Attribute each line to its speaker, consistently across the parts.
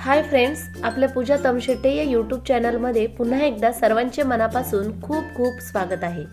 Speaker 1: Hi friends आपल्या पूजा तमशेटे या YouTube चॅनलमध्ये पुन्हा एकदा सर्वांचे मनापासून खूप खूप स्वागत आहे.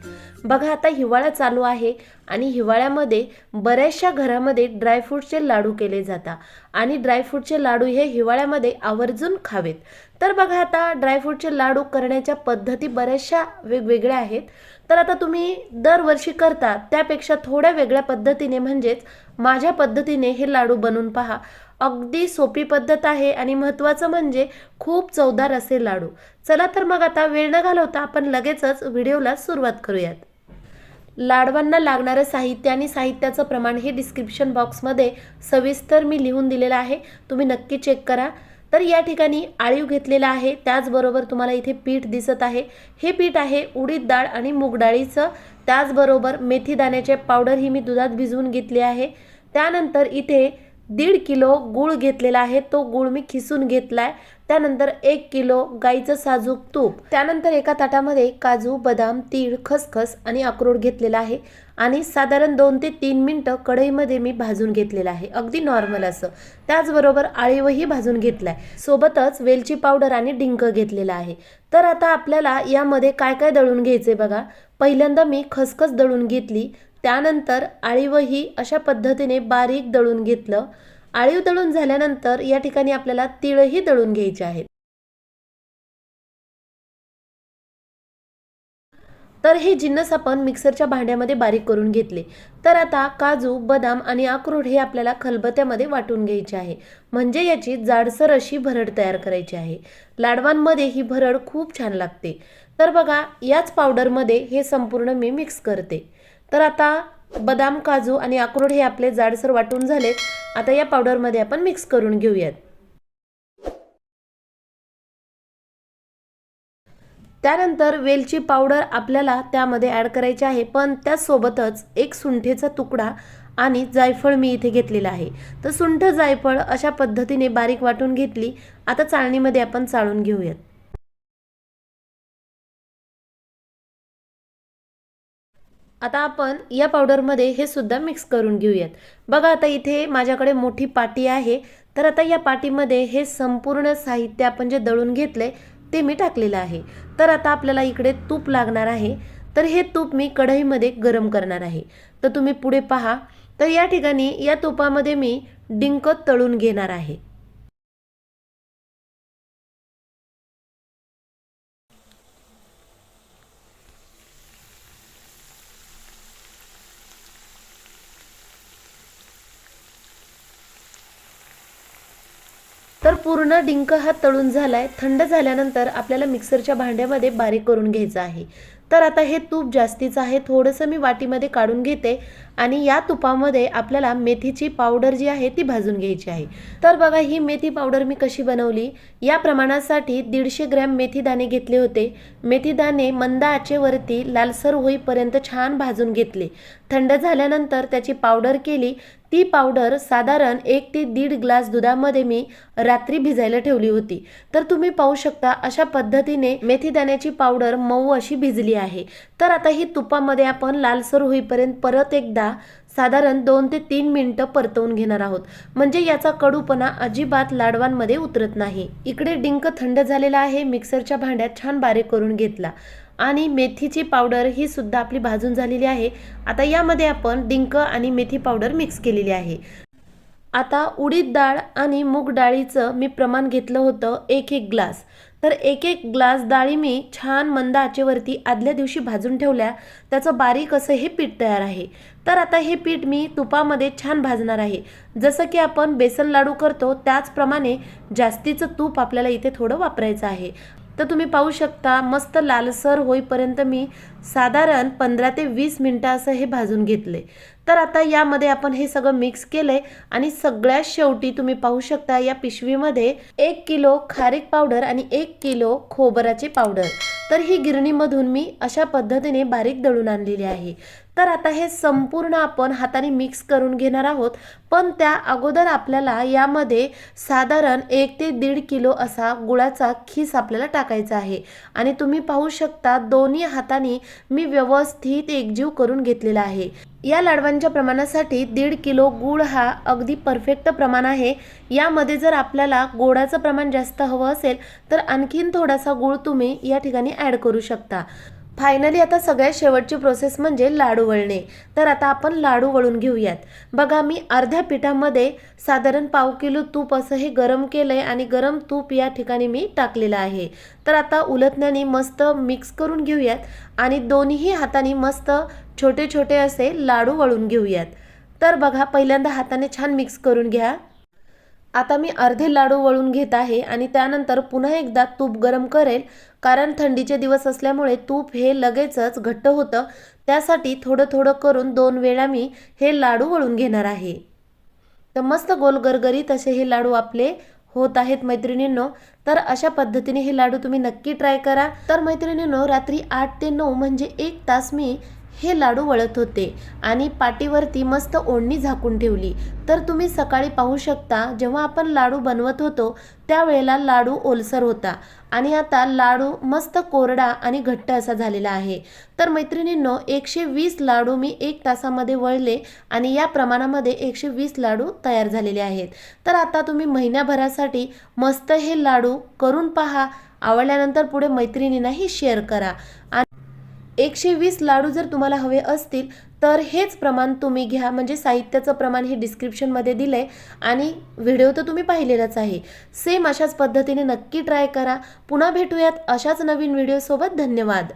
Speaker 1: बघा आता हिवाळा चालू आहे आणि हिवाळ्यामध्ये बऱ्याचशा घरामध्ये ड्रायफ्रूटचे लाडू केले जातात आणि ड्रायफ्रूटचे लाडू हे हिवाळ्यामध्ये आवर्जून खावेत. तर बघा आता ड्रायफ्रूटचे लाडू करण्याच्या पद्धती बऱ्याचशा वेगवेगळ्या आहेत. तर आता तुम्ही दरवर्षी करता त्यापेक्षा थोड्या वेगळ्या पद्धतीने म्हणजेच माझ्या पद्धतीने हे लाडू बनवून पहा. अगदी सोपी पद्धत आहे आणि महत्त्वाचं म्हणजे खूप चवदार असे लाडू. चला तर मग आता वेळ न घालवता आपण लगेचच व्हिडिओला सुरुवात करूयात. लाडवांना लागणारं साहित्य आणि साहित्याचं प्रमाण हे डिस्क्रिप्शन बॉक्समध्ये सविस्तर मी लिहून दिलेलं आहे. तुम्ही नक्की चेक करा. तर या ठिकाणी आळीव घेतलेला आहे. त्याचबरोबर तुम्हाला इथे पीठ दिसत आहे. हे पीठ आहे उडीद डाळ आणि मूग डाळीचं. त्याचबरोबर मेथी दाण्याचे पावडर ही मी दुधात भिजवून घेतली आहे. त्यानंतर इथे दीड किलो गूळ घेतलेला आहे. तो गूळ मी खिसून घेतलाय. त्यानंतर एक किलो गाईचं साजूक तूप. त्यानंतर एका ताटामध्ये काजू बदाम तीळ खसखस आणि अक्रोड घेतलेला आहे. आणि साधारण दोन ते तीन मिनटं कढईमध्ये मी भाजून घेतलेलं आहे. अगदी नॉर्मल असं. त्याचबरोबर आळीवही भाजून घेतलाय. सोबतच वेलची पावडर आणि डिंक घेतलेला आहे. तर आता आपल्याला यामध्ये काय काय दळून घ्यायचे बघा. पहिल्यांदा मी खसखस दळून घेतली. त्यानंतर आळीवही अशा पद्धतीने बारीक दळून घेतलं. आळीव दळून झाल्यानंतर या ठिकाणी आपल्याला तिळही दळून घ्यायचे आहेत. तर हे जिन्नस आपण मिक्सरच्या भांड्यामध्ये बारीक करून घेतले. तर आता काजू बदाम आणि अक्रोड हे आपल्याला खलबत्यामध्ये वाटून घ्यायचे आहे. म्हणजे याची जाडसर अशी भरड तयार करायची आहे. लाडवांमध्ये ही भरड खूप छान लागते. तर बघा याच पावडरमध्ये हे संपूर्ण मी मिक्स करते. तर आता बदाम काजू आणि अक्रोड हे आपले जाडसर वाटून झालेत. आता या पावडरमध्ये आपण मिक्स करून घेऊयात. त्यानंतर वेलची पावडर आपल्याला त्यामध्ये ॲड करायची आहे पण त्यासोबतच एक सुंठेचा तुकडा आणि जायफळ मी इथे घेतलेला आहे. तर सुंठ जायफळ अशा पद्धतीने बारीक वाटून घेतली आता चाळणीमध्ये आपण चाळून घेऊयात. आता आपण या पावडरमध्ये हे सुद्धा मिक्स करून घेऊयात. बघा आता इथे माझ्याकडे मोठी पाटी आहे. तर आता या पाटीमध्ये हे संपूर्ण साहित्य आपण जे दळून घेतले ते मी टाकलेलं आहे. तर आता आपल्याला इकडे तूप लागणार आहे. तर हे तूप मी कढईमध्ये गरम करणार आहे. तर तुम्ही पुढे पहा. तर या ठिकाणी या तुपामध्ये मी डिंक तळून घेणार आहे. तर पूर्ण डिंक हा तळून झालाय. थंड झाल्यानंतर आपल्याला मिक्सरच्या भांड्यामध्ये बारीक करून घ्यायचं आहे. तर आता हे तूप जास्तीचं आहे. थोडंसं मी वाटीमध्ये काढून घेते आणि या तुपामध्ये आपल्याला मेथीची पावडर जी आहे ती भाजून घ्यायची आहे. तर बघा ही मेथी पावडर मी कशी बनवली? या प्रमाणासाठी दीडशे ग्रॅम मेथी दाणे घेतले होते. मेथी दाणे मंद आचेवरती लालसर होईपर्यंत छान भाजून घेतले. थंड झाल्यानंतर त्याची पावडर केली. ती पावडर साधारण एक ते दीड ग्लास दुधामध्ये मी रात्री भिजायला ठेवली होती. तर तुम्ही पाहू शकता अशा पद्धतीने मेथी दाण्याची पावडर मऊ अशी भिजली आहे. तर आता ही तुपामध्ये आपण लालसर होईपर्यंत परत एकदा साधारण दोन ते तीन मिनटं परतवून घेणार आहोत. म्हणजे याचा कडूपणा अजिबात लाडवांमध्ये उतरत नाही. इकडे डिंक थंड झालेला आहे. मिक्सरच्या भांड्यात छान बारीक करून घेतला. आणि मेथीची पावडर ही सुद्धा आपली भाजून झालेली आहे. आता यामध्ये आपण डिंक आणि मेथी पावडर मिक्स केलेली आहे. आता उडीद डाळ आणि मूग डाळीचं मी प्रमाण घेतलं होतं एक एक ग्लास. तर एक एक ग्लास डाळी मी छान मंद आचेवरती आदल्या दिवशी भाजून ठेवल्या. त्याचं बारीक असं हे पीठ तयार आहे. तर आता हे पीठ मी तुपामध्ये छान भाजणार आहे. जसं की आपण बेसन लाडू करतो त्याचप्रमाणे जास्तीचं तूप आपल्याला इथे थोडं वापरायचं आहे. तर तुम्ही पाहू शकता मस्त लालसर होईपर्यंत मी साधारण पंधरा ते वीस मिनटं असं हे भाजून घेतले. तर आता यामध्ये आपण हे सगळं मिक्स केलंय आणि सगळ्यात शेवटी तुम्ही पाहू शकता या पिशवीमध्ये एक किलो खारीक पावडर आणि एक किलो खोबराची पावडर. तर ही गिरणीमधून मी अशा पद्धतीने बारीक दळून आणलेली आहे. तर आता हे संपूर्ण आपण हाताने मिक्स करून घेणार आहोत. पण त्या अगोदर आपल्याला यामध्ये साधारण एक ते दीड किलो असा गुळाचा खीस आपल्याला टाकायचा आहे. आणि तुम्ही पाहू शकता दोन्ही हाताने मी व्यवस्थित एकजीव करून घेतलेला आहे. या लाडवांच्या प्रमाणासाठी दीड किलो गूळ हा अगदी परफेक्ट प्रमाण आहे. यामध्ये जर आपल्याला गोडाचं प्रमाण जास्त हवं असेल तर आणखीन थोडासा गूळ तुम्ही या ठिकाणी ॲड करू शकता. फायनली आता सगळ्यात शेवटची प्रोसेस म्हणजे लाडू वळणे. तर आता आपण लाडू वळून घेऊयात. बघा मी अर्ध्या पिठामध्ये साधारण पाव किलो तूप असं हे गरम केलं आहे आणि गरम तूप या ठिकाणी मी टाकलेलं आहे. तर आता उलटण्याने मस्त मिक्स करून घेऊयात आणि दोन्ही हाताने मस्त छोटे छोटे असे लाडू वळून घेऊयात. तर बघा पहिल्यांदा हाताने छान मिक्स करून घ्या. आता मी अर्धे लाडू वळून घेत आहे आणि त्यानंतर पुन्हा एकदा तूप गरम करेल कारण थंडीचे दिवस असल्यामुळे तूप हे लगेचच घट्ट होतं. त्यासाठी थोडं थोडं करून दोन वेळा मी हे लाडू वळून घेणार आहे. तर मस्त गोल गरगरीत असे हे लाडू आपले होत आहेत मैत्रिणींनो. तर अशा पद्धतीने हे लाडू तुम्ही नक्की ट्राय करा. तर मैत्रिणींनो रात्री आठ ते नऊ म्हणजे एक तास मी हे लाडू वळत होते. आणि पाटीवरती मस्त ओढणी झाकून ठेवली. तर तुम्ही सकाळी पाहू शकता जेव्हा आपण लाडू बनवत होतो त्यावेळेला लाडू ओलसर होता. आणि आता लाडू मस्त कोरडा आणि घट्ट असा झालेला आहे. तर मैत्रिणींनो एकशे वीस लाडू मी एक तासामध्ये वळले आणि या प्रमाणामध्ये एकशे वीस लाडू तयार झालेले आहेत. तर आता तुम्ही महिन्याभरासाठी मस्त हे लाडू करून पहा. आवडल्यानंतर पुढे मैत्रिणींनाही शेअर करा. आणि एकशे वीस लाडू जर तुम्हाला हवे असतील तर हेच प्रमाण तुम्ही घ्या. म्हणजे साहित्याचं प्रमाण हे डिस्क्रिप्शनमध्ये दिलं आहे आणि व्हिडिओ तर तुम्ही पाहिलेलाच आहे. सेम अशाच पद्धतीने नक्की ट्राय करा. पुन्हा भेटूयात अशाच नवीन व्हिडिओसोबत धन्यवाद.